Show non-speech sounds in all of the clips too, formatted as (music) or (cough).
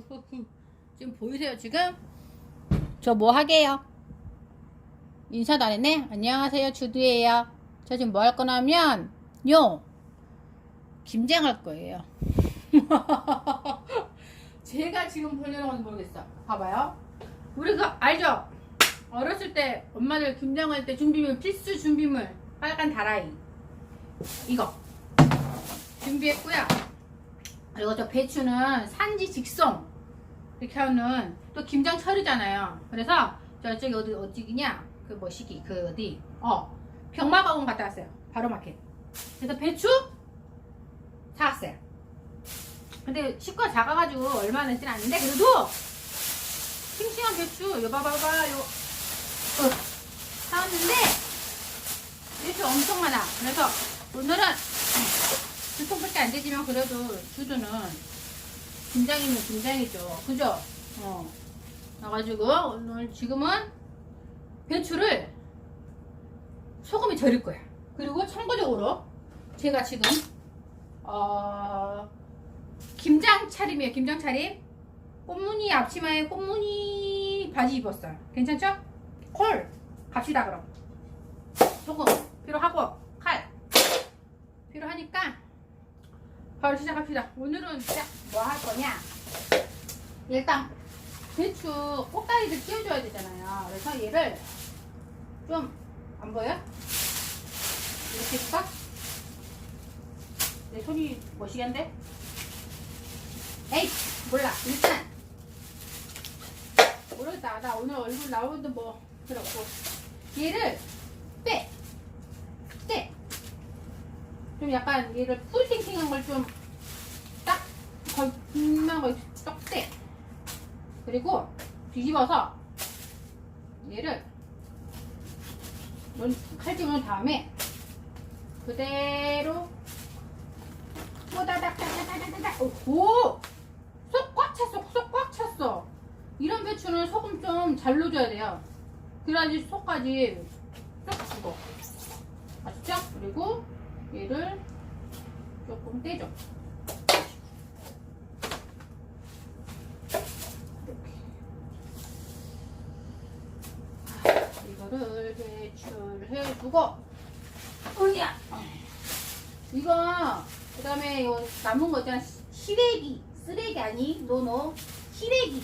후후후. (laughs) 지금 보이세요 지금? 저 뭐 하게요? 인사도 안 했네? 안녕하세요 주두예요 저 지금 뭐 할 거냐면 요 김장할 거예요 (laughs) 제가 지금 보려는 건 모르겠어 봐봐요 우리가 알죠? 어렸을 때 엄마들 김장할 때 준비물 필수 준비물 빨간 다라이 이거 준비했고요 그리고 저 배추는 산지 직송 이렇게 하는 또 김장 철이잖아요. 그래서 저쪽에 어디 어디냐 그 뭐시기 그 어디 어 병마가원 갔다 왔어요. 바로 마켓. 그래서 배추 사왔어요. 근데 식구가 작아가지고 얼마 넣진 않는데 그래도 싱싱한 배추 요 봐봐봐 요 어, 사왔는데 배추 엄청 많아. 그래서 오늘은 두 통밖에 안 되지만 그래도 주주는 김장이면 김장이죠. 그죠? 어. 그래가지고 오늘 지금은 배추를 소금에 절일 거야. 그리고 참고적으로 제가 지금 어 김장 차림이에요. 김장 차림. 꽃무늬 앞치마에 꽃무늬 바지 입었어요. 괜찮죠? 콜 갑시다 그럼. 소금 필요하고 칼 필요하니까 바로 시작합시다. 오늘은 뭐 할 거냐? 일단 배추 꽃다리를 띄워줘야 되잖아요. 그래서 얘를 좀 안 보여? 이렇게 해줄까? 내 손이 멋이겠는데? 에이 몰라 일단 모르겠다. 나 오늘 얼굴 나오는데 뭐 그렇고 얘를 빼 빼. 좀 약간 얘를 풀팅팅한 걸 좀딱 걸만 걸딱 떼. 그리고 뒤집어서 얘를 칼집은 다음에 그대로 꼬다닥다닥다닥다닥 오! 속꽉 찼어 속꽉 찼어 이런 배추는 소금 좀 잘 넣어줘야 돼요 그래야지 속까지 쏙 죽어 아시죠? 그리고 얘를 조금. 이렇게. 이거를 배출해주고, 으야! 이거, 그 다음에 요 남은 거 있잖아. 시래기. 쓰레기 아니? 노노. 시래기.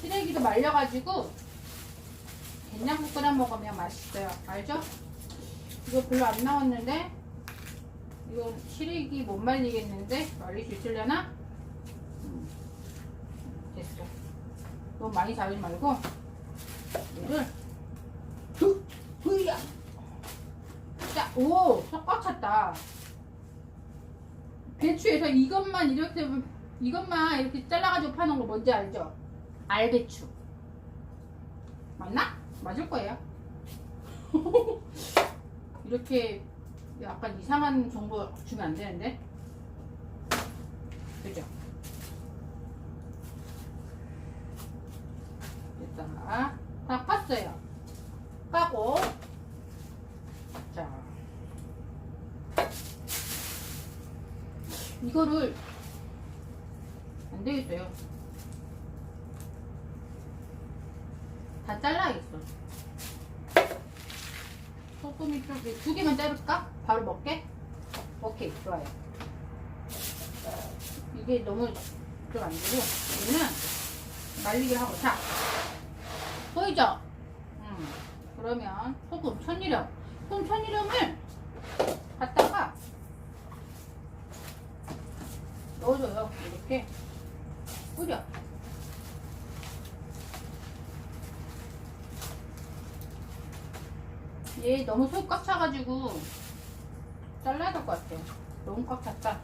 시래기도 말려가지고, 된장국 끓여 먹으면 맛있어요. 알죠? 이거 별로 안 나왔는데 이거 시래기 못 말리겠는데 말릴 수 있으려나? 음, 됐어 너무 많이 자르지 말고 얘를 후! 후야 자, 오! 꽉 찼다 배추에서 이것만 이렇게 이것만 이렇게 잘라가지고 파는 거 뭔지 알죠? 알배추 맞나? 맞을 거예요 (laughs) 이렇게 약간 이상한 정보 주면 안 되는데? 그죠? 됐다 다 깠어요. 까고. 자. 이거를 안 되겠어요. 다 잘라야겠어 소금이 좀, 두 개만 자를까? 바로 먹게? 오케이, 좋아요. 이게 너무 좀 안 되고, 얘는 말리게 하고, 자, 보이죠? 음, 그러면 소금, 천일염. 소금, 천일염을 갖다가 넣어줘요. 이렇게 뿌려. 얘 너무 속꽉 차가지고 잘라야 될 것 같아. 너무 꽉 찼다.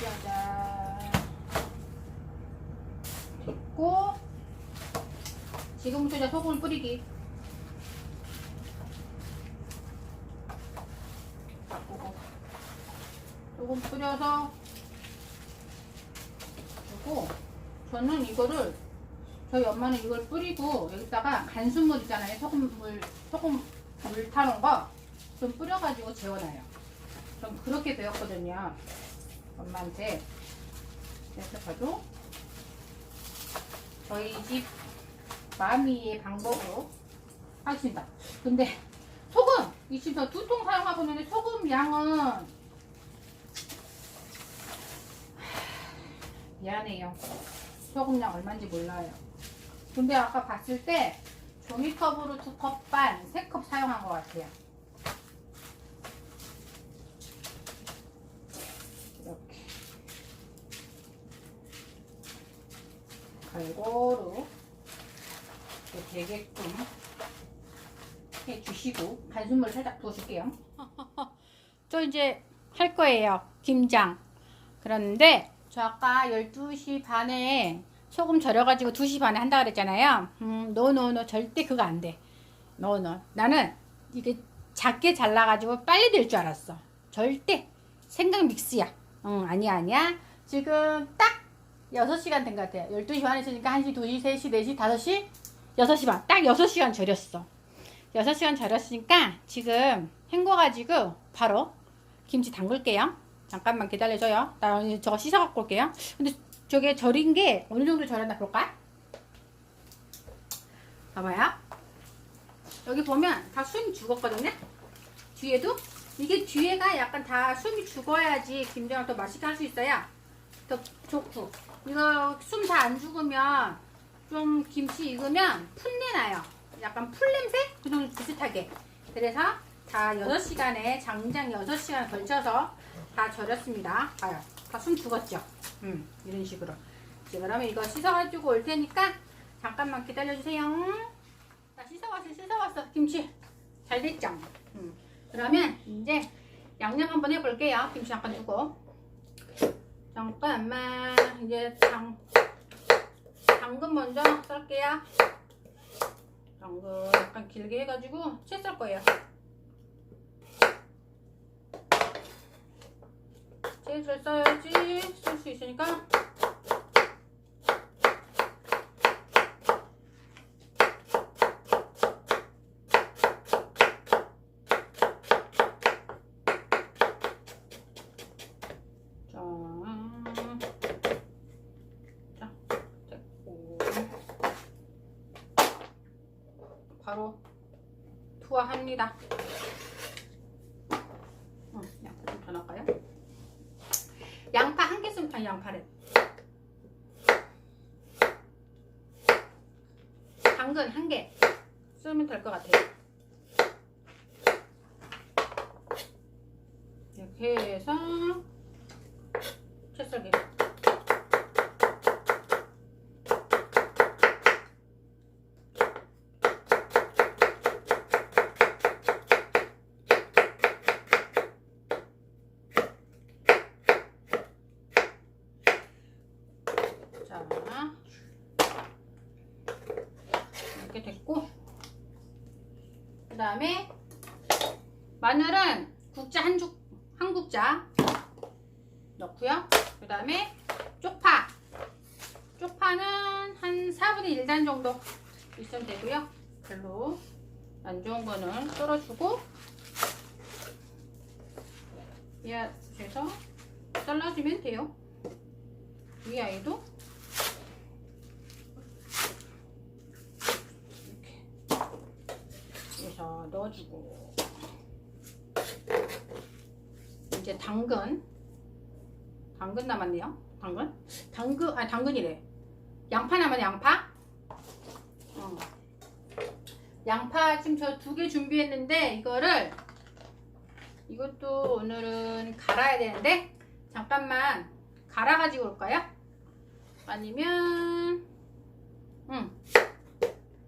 짜잔. 됐고, 지금부터 이제 소금을 뿌리기. 바꾸고 조금 뿌려서 그리고 저는 이거를 저희 엄마는 이걸 뿌리고 여기다가 간수물 있잖아요. 소금물 소금 물 타는 거좀 뿌려가지고 재워놔요. 전 그렇게 배웠거든요. 엄마한테. 그래서 저도 저희 집 마미의 방법으로 하겠습니다. 근데 소금! 이저두통 사용하고 있는데 소금 양은 미안해요. 소금량 얼마인지 몰라요. 근데 아까 봤을 때 종이컵으로 두 컵 반, 세 컵 사용한 것 같아요. 이렇게. 골고루 이렇게 되게끔 해주시고 간수물 살짝 부어줄게요. (laughs) 저 이제 할 거예요. 김장. 그런데 저 아까 12시 반에 소금 절여가지고 2시 반에 한다 그랬잖아요. 음, 노노노 절대 그거 안 돼. 노노. 나는 이게 작게 잘라가지고 빨리 될 줄 알았어. 절대 생강 믹스야. 응, 아니야, 아니야. 지금 딱 6시간 된 것 같아요. 12시 반에 했으니까 1시, 2시, 3시, 4시, 5시, 6시 반. 딱 6시간 절였어. 6시간 절였으니까 지금 헹궈가지고 바로 김치 담글게요. 잠깐만 기다려줘요. 나 저거 씻어갖고 올게요. 근데 저게 절인 게 어느 정도 절였나 볼까? 봐봐요. 여기 보면 다 숨이 죽었거든요. 뒤에도 이게 뒤에가 약간 다 숨이 죽어야지 김장을 더 맛있게 할 수 있어요. 더 좋고 이거 숨 다 안 죽으면 좀 김치 익으면 풋내 나요. 약간 풀 냄새? 그 정도 비슷하게. 그래서 다 6시간에 장장 6시간 걸쳐서 다 절였습니다. 봐요. 다 숨 죽었죠? 음, 이런 식으로. 이제 그러면 이거 씻어가지고 올 테니까 잠깐만 기다려주세요. 자, 씻어왔어, 씻어왔어. 김치. 잘 됐죠? 음. 그러면 이제 양념 한번 해볼게요. 김치 잠깐 두고. 잠깐만. 이제 당, 당근 먼저 썰게요. 당근 약간 길게 해가지고 채 썰 거예요. 채를 써야지 쓸 수 있으니까. 바로 투하합니다. 응, 양파 좀 더 넣을까요? 양파 한 개쯤 아니 양파를 당근 한 개 쓰면 될 것 같아요. 이렇게 해서 채썰기 자 이렇게 됐고 그 다음에 마늘은 국자 한, 죽, 한 국자 넣고요 그 다음에 쪽파 쪽파는 한 4분의 1단 정도 있으면 되고요 별로 안 좋은 거는 썰어주고 이해해서 잘라주면 돼요. 이 아이도 이렇게 해서 넣어주고. 이제 당근 당근 남았네요. 당근? 당근? 아 당근이래. 양파 남았네 양파. 어. 양파 지금 저 두 개 준비했는데 이거를 이것도 오늘은 갈아야 되는데 잠깐만 갈아 가지고 올까요? 아니면 음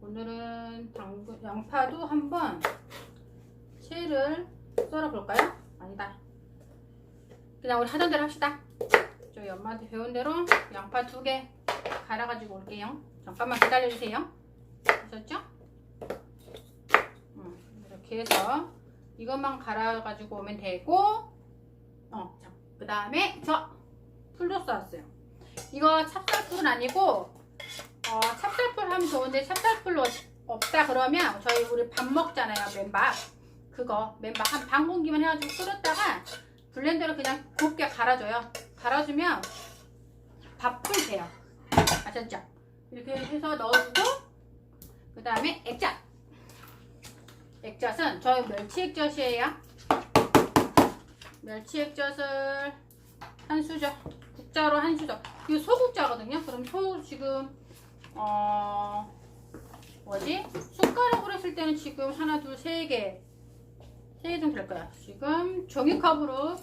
오늘은 당근 양파도 한번 채를 썰어 볼까요? 아니다 그냥 우리 하던 대로 합시다 저희 엄마한테 배운 대로 양파 두 개 갈아 가지고 올게요 잠깐만 기다려 주세요 아셨죠? 음, 이렇게 해서 이것만 갈아가지고 오면 되고 어, 자, 그 다음에 저 풀도 썰었어요. 이거 찹쌀풀은 아니고 어, 찹쌀풀 하면 좋은데 찹쌀풀 없- 없다 그러면 저희 우리 밥 먹잖아요 맨밥. 그거 맨밥 한 반 공기만 해가지고 끓였다가 블렌더로 그냥 곱게 갈아줘요. 갈아주면 밥풀 돼요. 아셨죠? 이렇게 해서 넣어주고 그 다음에 액젓 액젓은 저희 멸치 액젓이에요. 멸치 액젓을 한 수저 국자로 한 수저. 이거 소국자거든요. 그럼 소 지금 어 뭐지? 숟가락으로 했을 때는 지금 하나 둘 세 개 세 개 정도 될 거야. 지금 종이컵으로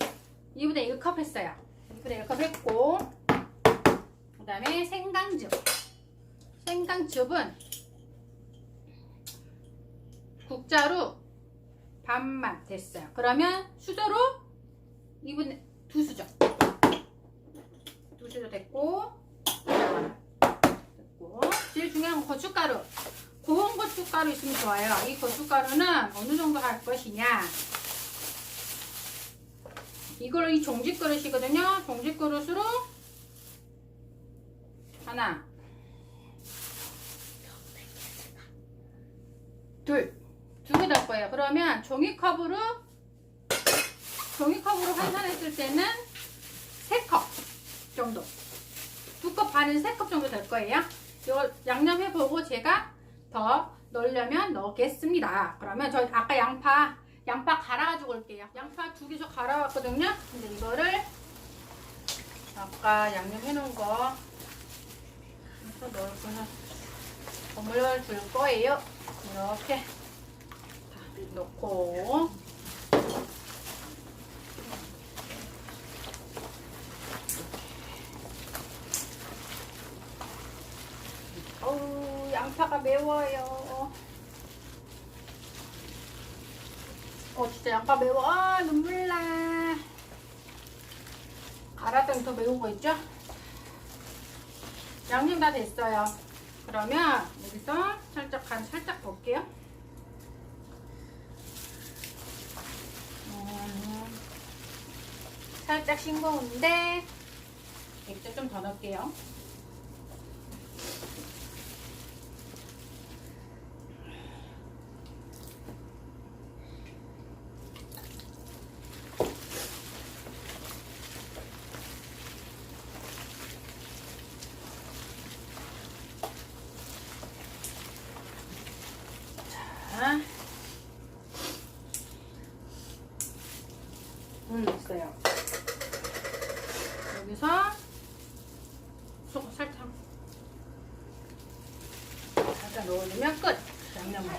2분의 1컵 했어요. 2분의 1컵 했고 그 다음에 생강즙. 생강즙은 국자로 반만 됐어요. 그러면 수저로 2분의 두 수저. 두 수저 됐고 됐고. 제일 중요한 건 고춧가루. 고운 고춧가루 있으면 좋아요. 이 고춧가루는 어느 정도 할 것이냐? 이걸 이 종지 그릇이거든요. 종지 그릇으로 하나 넣을 거예요 그러면 종이컵으로 종이컵으로 환산했을 때는 3컵 정도. 두컵 반은 3컵 정도 될 거예요. 이거 양념해보고 제가 더 넣으려면 넣겠습니다. 그러면 저 아까 양파, 양파 갈아가지고 올게요. 양파 두 개 저 갈아왔거든요. 근데 이거를 아까 양념해놓은 거 넣을 거는 버무려 줄 거예요. 이렇게 다 넣고 어우 양파가 매워요. 어 진짜 양파 매워. 아 눈물 나. 갈았더니 더 매운 거 있죠? 양념 다 됐어요. 그러면 여기서 살짝 간 살짝 볼게요. 살짝 싱거운데 액젓 좀 더 넣을게요. 자, 물 넣었어요. 여기서 소금 살짝 살짝 넣어주면 끝. 양념을.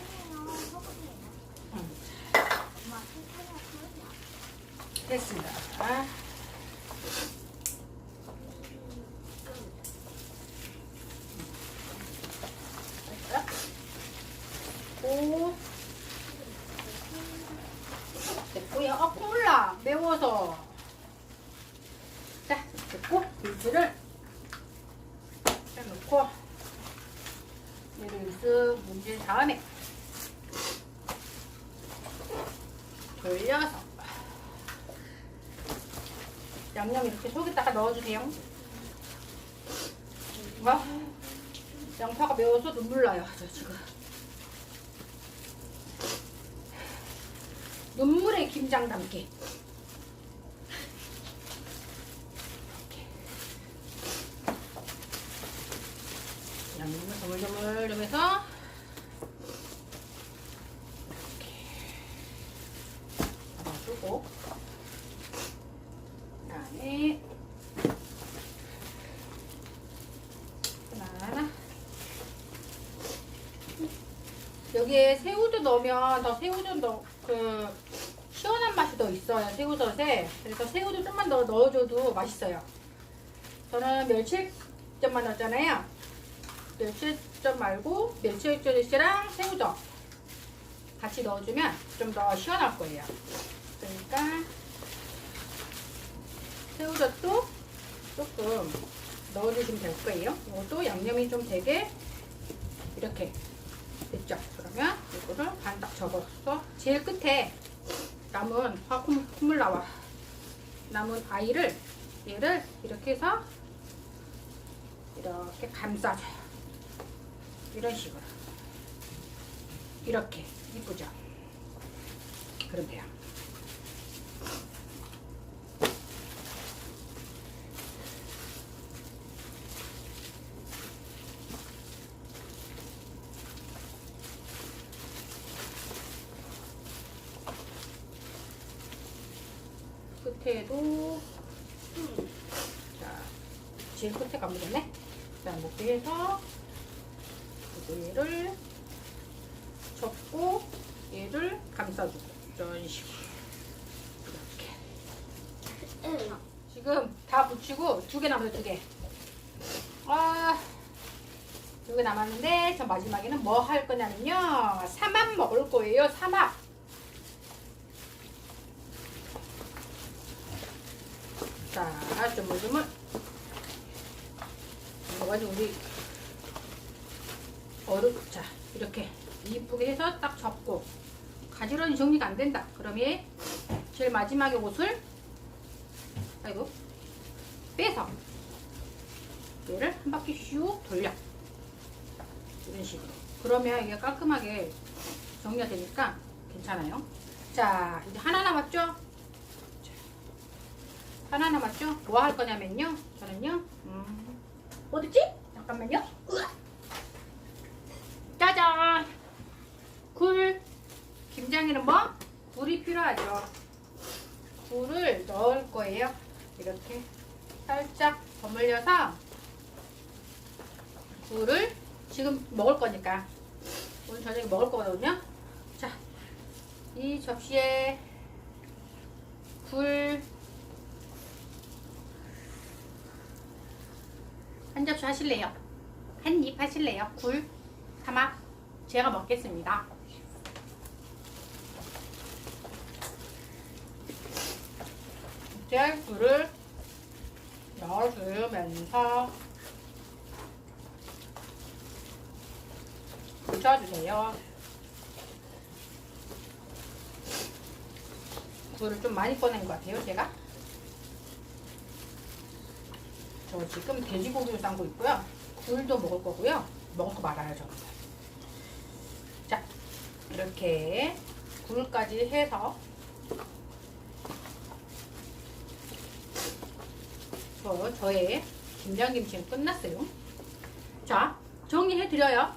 음, 됐습니다. 살짝. 오. 됐고요. 어, 콜라 매워서. 자, 됐고 김치를 딱 넣고 얘를 쓱 문질 다음에 돌려서 양념 이렇게 속에다가 넣어주세요. 와, 양파가 매워서 눈물 나요. 저 지금. 눈물의 김장 담기. 양념을 조물조물 하면서 이렇게 잡아주고 그다음에 하나 여기에 새우젓 넣으면 더 새우젓 넣, 그 시원한 맛이 더 있어요 새우젓에. 그래서 새우젓 좀만 더 넣어줘도 맛있어요. 저는 멸치액젓만 넣었잖아요. 멸치액젓 말고 멸치액젓이랑 새우젓 같이 넣어주면 좀 더 시원할 거예요. 그러니까 새우젓도 조금 넣어주시면 될 거예요. 이것도 양념이 좀 되게 이렇게 됐죠? 그러면 이거를 반 딱 접어서 제일 끝에 남은 화 콧물 나와 남은 아이를 얘를 이렇게 해서 이렇게 감싸줘요. 이런 식으로. 이렇게 이쁘죠? 그럼 돼요. 끝에도 음, 자 제일 끝에 가면 되네. 자 이렇게 해서 얘를 접고 얘를 감싸주고 이런 식으로 이렇게 지금 다 붙이고 두 개 남았어요 두 개. 아, 두 개 남았는데 저 마지막에는 뭐 할 거냐면요 삼합 먹을 거예요 삼합. 자, 조물조물. 이거 가지고 우리 얼음, 자, 이렇게 이쁘게 해서 딱 접고 가지런히 정리가 안 된다. 얘 제일 마지막에 옷을 아이고 빼서 얘를 한 바퀴 슉 돌려. 이런 식으로. 그러면 이게 깔끔하게 정리가 되니까 괜찮아요. 자, 이제 하나 남았죠? 하나 남았죠? 뭐 할 거냐면요. 저는요. 음, 어딨지? 잠깐만요. 짜잔! 굴. 김장에는 뭐? 굴이 필요하죠. 굴을 넣을 거예요. 이렇게 살짝 버물려서 굴을 지금 먹을 거니까 오늘 저녁에 먹을 거거든요. 자, 이 접시에 굴 한 접시 하실래요? 한 입 하실래요? 굴 삼합 제가 먹겠습니다. 이제 굴을 넣어주면서 부쳐주세요. 굴을 좀 많이 꺼낸 것 같아요, 제가. 저 지금 돼지고기를 삶고 있고요. 굴도 먹을 거고요. 먹을 거 말아요, 저. 자, 이렇게 굴까지 해서 저, 저의 김장김치는 끝났어요. 자, 정리해드려요.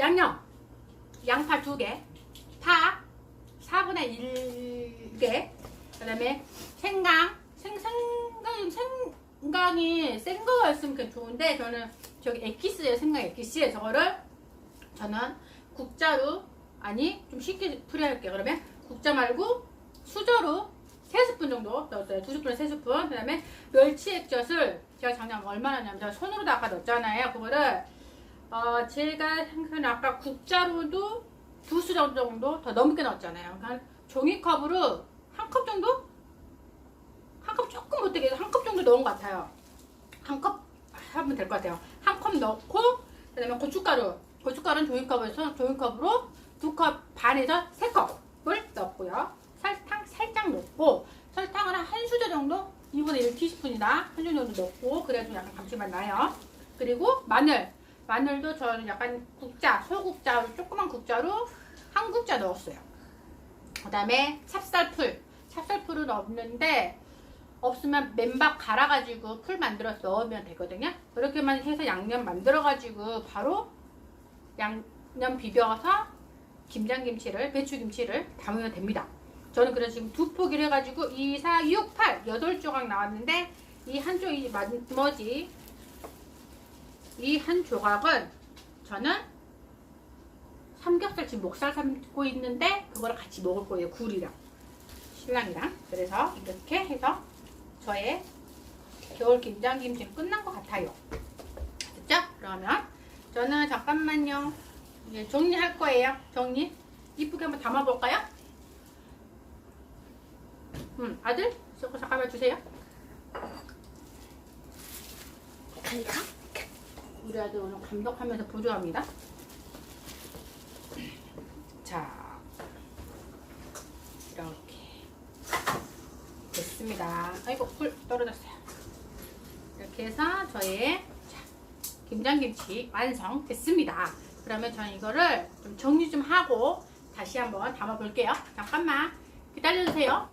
양념, 양파 2개, 파 4분의 1개, 그 다음에 생강, 생강이 센 거였으면 그냥 좋은데, 저는 저기 엑기스예요, 생강 엑기스. 저거를 저는 국자로, 아니, 좀 쉽게 풀이할게요. 그러면 국자 말고 수저로 3스푼 정도 넣었어요. 2스푼에 3스푼. 그 다음에 멸치 액젓을 제가 작년 얼마나 넣냐면 제가 손으로 다 아까 넣었잖아요. 그거를 어, 제가 생각하는 아까 국자로도 두 수저 정도 더 넘게 넣었잖아요. 그러니까 종이컵으로 한 컵 정도? 한컵 조금 못되게 한 컵 정도 넣은 것 같아요. 한 컵 하면 될 것 같아요. 한 컵 넣고 그다음에 고춧가루. 고춧가루는 종이컵에서 종이컵으로 두 컵 반에서 세 컵을 넣고요. 설탕 살짝 넣고 설탕을 한 수저 정도 2분의 1 티스푼이나 한 수저 정도 넣고 그래야 좀 약간 감칠맛 나요. 그리고 마늘. 마늘도 저는 약간 국자, 소국자로 조그만 국자로 한 국자 넣었어요. 그 다음에 찹쌀풀. 찹쌀풀은 없는데 없으면 맨밥 갈아가지고 풀 만들어서 넣으면 되거든요. 그렇게만 해서 양념 만들어가지고 바로 양념 비벼서 김장김치를, 배추김치를 담으면 됩니다. 저는 그래서 지금 두 포기를 해가지고 2, 4, 6, 8, 8조각 나왔는데 이 한 쪽이 나머지 이 한 조각은 저는 삼겹살 지금 목살 삶고 있는데 그거를 같이 먹을 거예요. 굴이랑 신랑이랑 그래서 이렇게 해서 저의 겨울 김장김치는 끝난 것 같아요. 됐죠? 그러면 저는 잠깐만요. 이제 정리할 거예요. 정리. 이쁘게 한번 담아볼까요? 음, 아들? 저거 잠깐만 주세요. 갈까? 우리 아들 오늘 감독하면서 보조합니다. 자, 됐습니다. 아이고 꿀 떨어졌어요. 이렇게 해서 저의 자, 김장김치 완성됐습니다. 그러면 저는 이거를 좀 정리 좀 하고 다시 한번 담아 볼게요. 잠깐만 기다려주세요.